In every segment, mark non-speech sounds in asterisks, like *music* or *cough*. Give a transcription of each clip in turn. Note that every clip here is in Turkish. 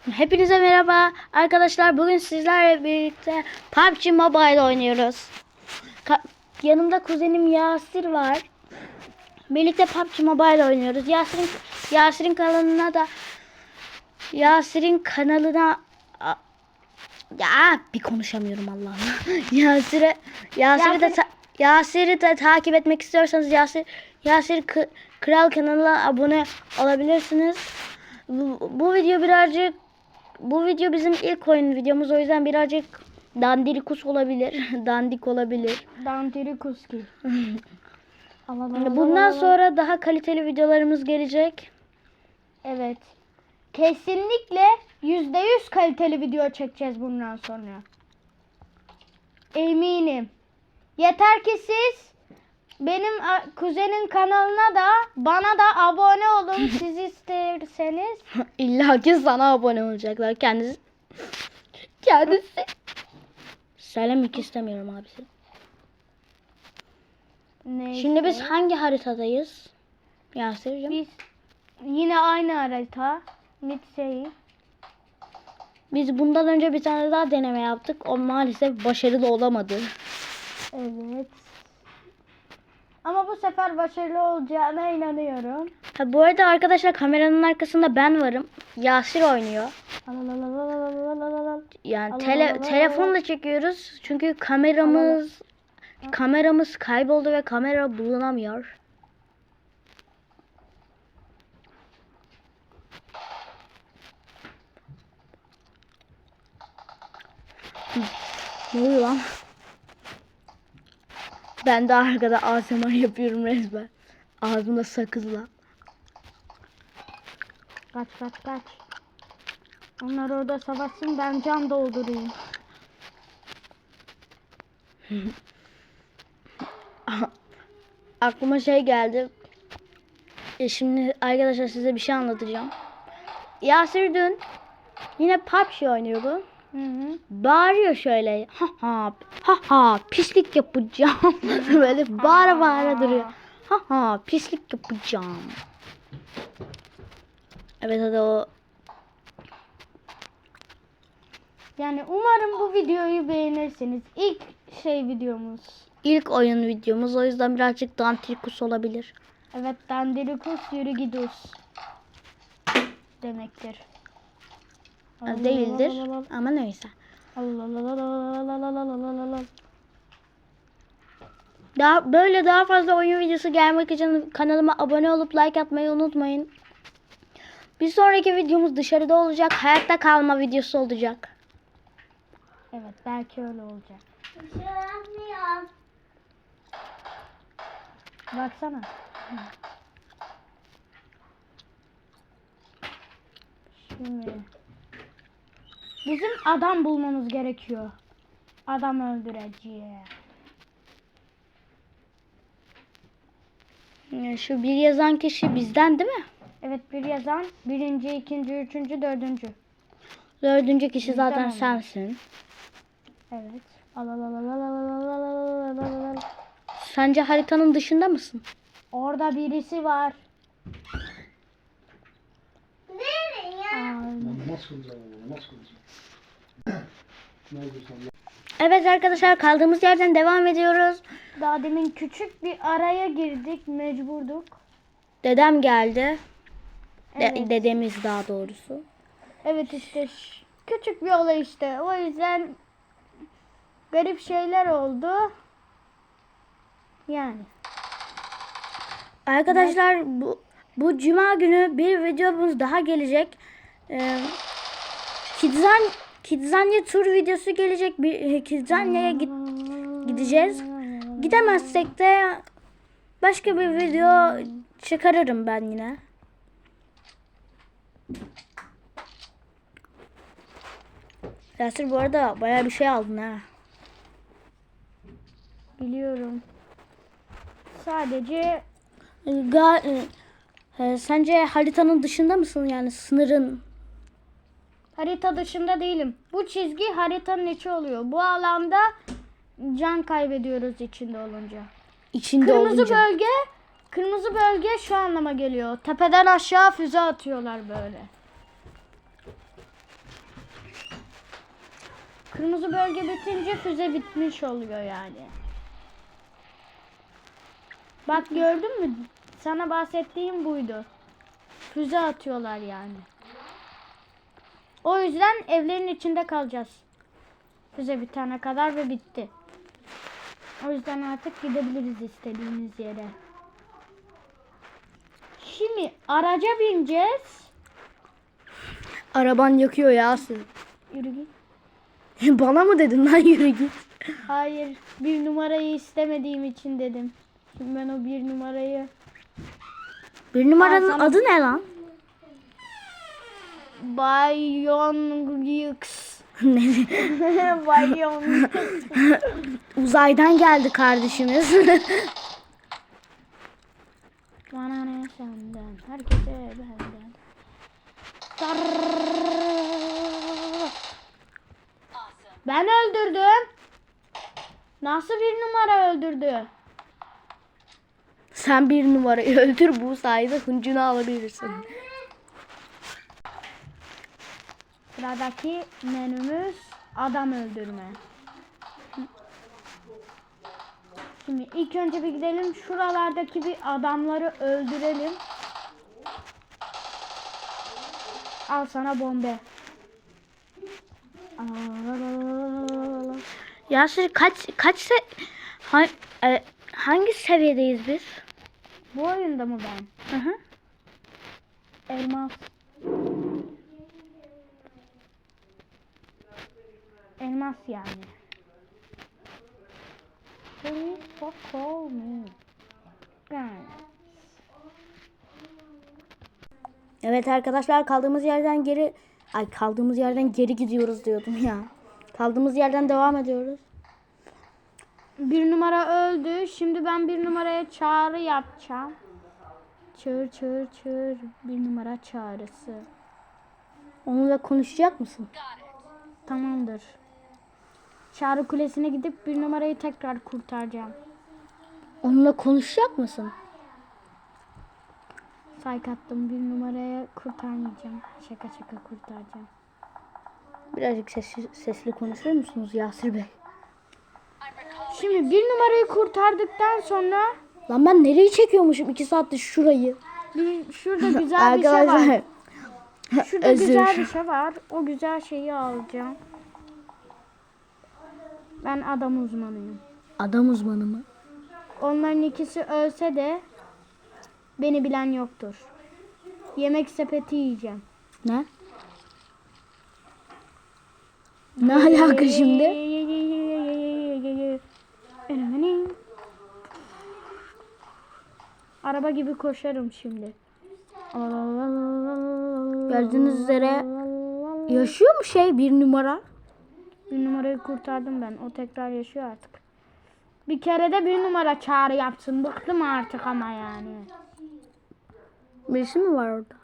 Hepinize merhaba arkadaşlar. Bugün sizlerle birlikte PUBG Mobile oynuyoruz. Ka- yanımda kuzenim Yasir var. Birlikte PUBG Mobile oynuyoruz. Yasir'in Yasir'in kanalına da Yasir'in kanalına ya bir konuşamıyorum Allah'ım. *laughs* Yasir'e Yasir'i de Yasir'i de takip etmek istiyorsanız Yasir Yasir Kral kanalına abone olabilirsiniz. Bu, bu video birazcık bu video bizim ilk oyun videomuz o yüzden birazcık dandirikus olabilir. *laughs* Dandik olabilir. Dantirikuski. *laughs* Bundan sonra daha kaliteli videolarımız gelecek. Evet. Kesinlikle yüzde yüz kaliteli video çekeceğiz bundan sonra. Eminim. Yeter ki siz benim kuzenin kanalına da bana da abone olun *laughs* siz isterseniz. *laughs* İlla ki sana abone olacaklar kendisi. Kendisi. Söylemek istemiyorum abisi. Neyse. Şimdi biz hangi haritadayız? Yasir'cim. biz yine aynı harita. Mitseyi. Biz bundan önce bir tane daha deneme yaptık. O maalesef başarılı olamadı. Evet. Ama bu sefer başarılı olacağına inanıyorum. Ha, bu arada arkadaşlar kameranın arkasında ben varım. Yasir oynuyor. Yani tele telefonla çekiyoruz. Çünkü kameramız kameramız kayboldu ve kamera bulunamıyor. Ne oluyor lan? Ben de arkada ASMR yapıyorum resmen. Ağzımda sakızla. Kaç kaç kaç. Onlar orada savaşsın ben can doldurayım. *laughs* Aklıma şey geldi. E şimdi arkadaşlar size bir şey anlatacağım. Yasir dün yine PUBG oynuyordu. Hı hı. Bağırıyor şöyle. Ha ha ha ha pislik yapacağım. *laughs* Böyle bağıra bağıra duruyor. Ha ha pislik yapacağım. Evet hadi o Yani umarım bu videoyu beğenirsiniz. İlk şey videomuz. ilk oyun videomuz o yüzden birazcık dantrikus olabilir. Evet Dandirikus yürü gidus. Demektir. Allah değildir Allah Allah. ama neyse. Allah Allah Allah Allah Allah. Daha böyle daha fazla oyun videosu gelmek için kanalıma abone olup like atmayı unutmayın. Bir sonraki videomuz dışarıda olacak. Hayatta kalma videosu olacak. Evet belki öyle olacak. Dışarı Baksana. Şimdi Bizim adam bulmamız gerekiyor. Adam öldüreceğim. Şu bir yazan kişi bizden değil mi? Evet bir yazan. Birinci, ikinci, üçüncü, dördüncü. Dördüncü kişi bizden zaten mi? sensin. Evet. Sence haritanın dışında mısın? Orada birisi var. Namaz kılacağım, namaz kılacağım. Evet arkadaşlar kaldığımız yerden devam ediyoruz. Daha demin küçük bir araya girdik, mecburduk. Dedem geldi. De- Evet. dedemiz daha doğrusu. Evet işte küçük bir olay işte. O yüzden garip şeyler oldu. Yani. Arkadaşlar bu bu cuma günü bir videomuz daha gelecek. Ee, Kidzan Kidzanya tur videosu gelecek. Bir Kidzanya'ya git, gideceğiz. Gidemezsek de başka bir video çıkarırım ben yine. Yasir bu arada bayağı bir şey aldın ha. Biliyorum. Sadece Ga- e, e, sence haritanın dışında mısın yani sınırın? harita dışında değilim. Bu çizgi haritanın içi oluyor. Bu alanda can kaybediyoruz içinde olunca. İçinde kırmızı olunca. bölge kırmızı bölge şu anlama geliyor. Tepeden aşağı füze atıyorlar böyle. Kırmızı bölge bitince füze bitmiş oluyor yani. Bak gördün mü? Sana bahsettiğim buydu. Füze atıyorlar yani. O yüzden evlerin içinde kalacağız. Bize bir tane kadar ve bitti. O yüzden artık gidebiliriz istediğimiz yere. Şimdi araca bineceğiz. Araban yakıyor ya sizi. Yürü git. *laughs* Bana mı dedin lan yürü git. Hayır bir numarayı istemediğim için dedim. Şimdi ben o bir numarayı... Bir numaranın Aa, sana... adı ne lan? Bionics. *laughs* Bionics. Uzaydan geldi kardeşimiz. Bana ne senden, herkese benden. Ben öldürdüm. Nasıl bir numara öldürdü? Sen bir numarayı öldür bu sayede hıncını alabilirsin. Anne. Sıradaki menümüz adam öldürme. Şimdi ilk önce bir gidelim şuralardaki bir adamları öldürelim. Al sana bombe. Yasir kaç kaç se ha- e, hangi seviyedeyiz biz? Bu oyunda mı ben? Hı hı. Elmas. Elmas yani. Please fuck call me. Yani. Evet arkadaşlar kaldığımız yerden geri ay kaldığımız yerden geri gidiyoruz diyordum ya. Kaldığımız yerden devam ediyoruz. Bir numara öldü. Şimdi ben bir numaraya çağrı yapacağım. Çağır çağır çağır. Bir numara çağrısı. Onunla konuşacak mısın? Tamamdır. Çağrı kulesine gidip bir numarayı tekrar kurtaracağım. Onunla konuşacak mısın? Sayk attım bir numaraya kurtarmayacağım. Şaka şaka kurtaracağım. Birazcık sesli, sesli konuşur musunuz Yasir Bey? Şimdi bir numarayı kurtardıktan sonra Lan ben nereyi çekiyormuşum iki saattir şurayı? bir, şurada *laughs* güzel bir şey var. Şurada özür. güzel bir şey var. O güzel şeyi alacağım. Ben adam uzmanıyım. adam uzmanı mı? Onların ikisi ölse de beni bilen yoktur. Yemek sepeti yiyeceğim. Ne? Ne alaka şimdi? Araba gibi koşarım şimdi. Gördüğünüz üzere yaşıyor mu şey bir numara? Bir numarayı kurtardım ben. O tekrar yaşıyor artık. Bir kere de bir numara çağrı yapsın. Bıktım artık ama yani. Birisi mi var orada?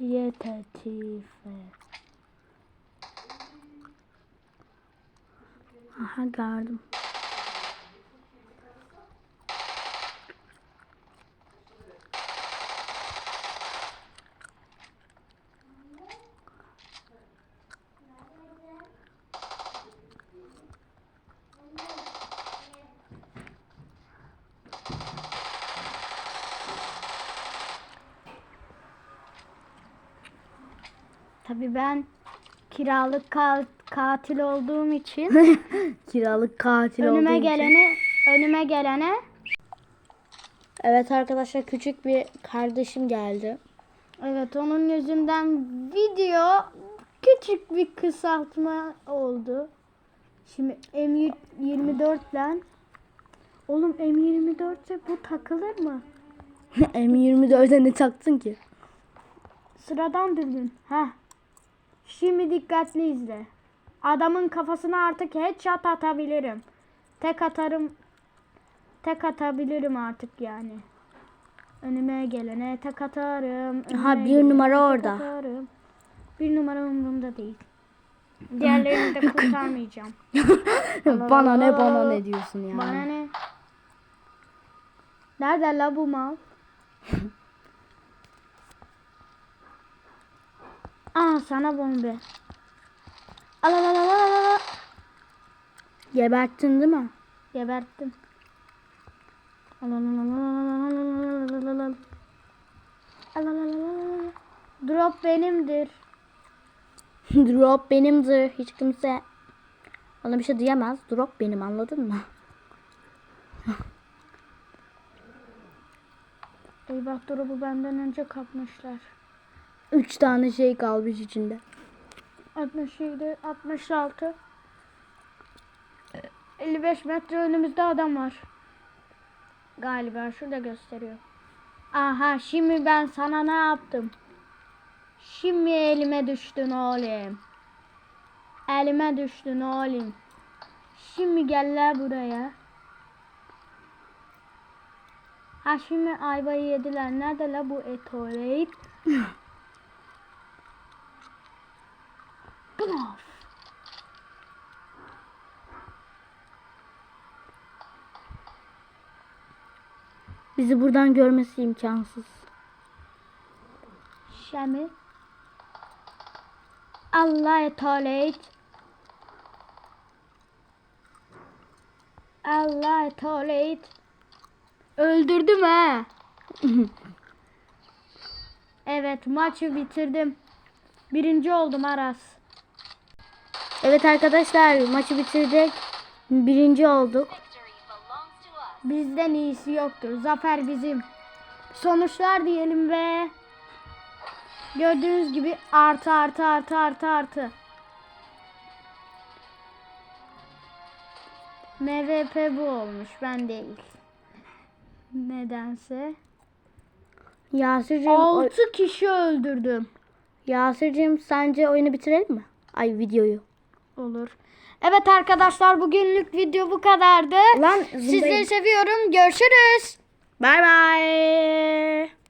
Yetetife. Aha gördüm. Tabii ben kiralık ka- katil olduğum için *laughs* Kiralık katil önüme olduğu için. gelene önüme gelene Evet arkadaşlar küçük bir kardeşim geldi. evet onun yüzünden video küçük bir kısaltma oldu. Şimdi M24 ile Oğlum M24 ise bu takılır mı? *laughs* M24'e ne taktın ki? Sıradan dürbün. Heh. Şimdi dikkatli izle. Adamın kafasına artık headshot atabilirim. Tek atarım. Tek atabilirim artık yani. Önüme gelene tek atarım. önüme Aha, bir numara orada. atarım. Bir numara umurumda değil. *laughs* Diğerlerini de kurtarmayacağım. *laughs* bana ne bana ne diyorsun yani. Bana ne? Nerede la bu mal? *laughs* Al sana bombe. Al al al al al al. Geberttin değil mi? Geberttim. Al al al al al al al al. Al al al al. Drop benimdir. Drop benimdir. Hiç kimse bana bir şey diyemez. Drop benim anladın mı? Eyvah drop'u benden önce kapmışlar. Üç tane şey kalmış içinde. 67, 66. 55 metre önümüzde adam var. Galiba şurada gösteriyor. Aha şimdi ben sana ne yaptım? Şimdi elime düştün oğlum. Elime düştün oğlum. Şimdi gel la buraya. Ha şimdi ayvayı yediler. Nerede la bu etolet? *laughs* Bluff. Bizi buradan görmesi imkansız. Şemi. Allah etolet. Allah etolet. Öldürdüm ha. evet maçı bitirdim. Birinci oldum Aras. Evet arkadaşlar maçı bitirdik. Birinci olduk. Bizden iyisi yoktur. Zafer bizim. Sonuçlar diyelim ve gördüğünüz gibi artı artı artı artı artı. MVP bu olmuş. Ben değil. Nedense. Yasir'cim, oy- 6 kişi öldürdüm. Yasir'cim sence oyunu bitirelim mi? Ay videoyu. Olur. Evet arkadaşlar bugünlük video bu kadardı. Lan Sizleri seviyorum. Görüşürüz. Bay bay.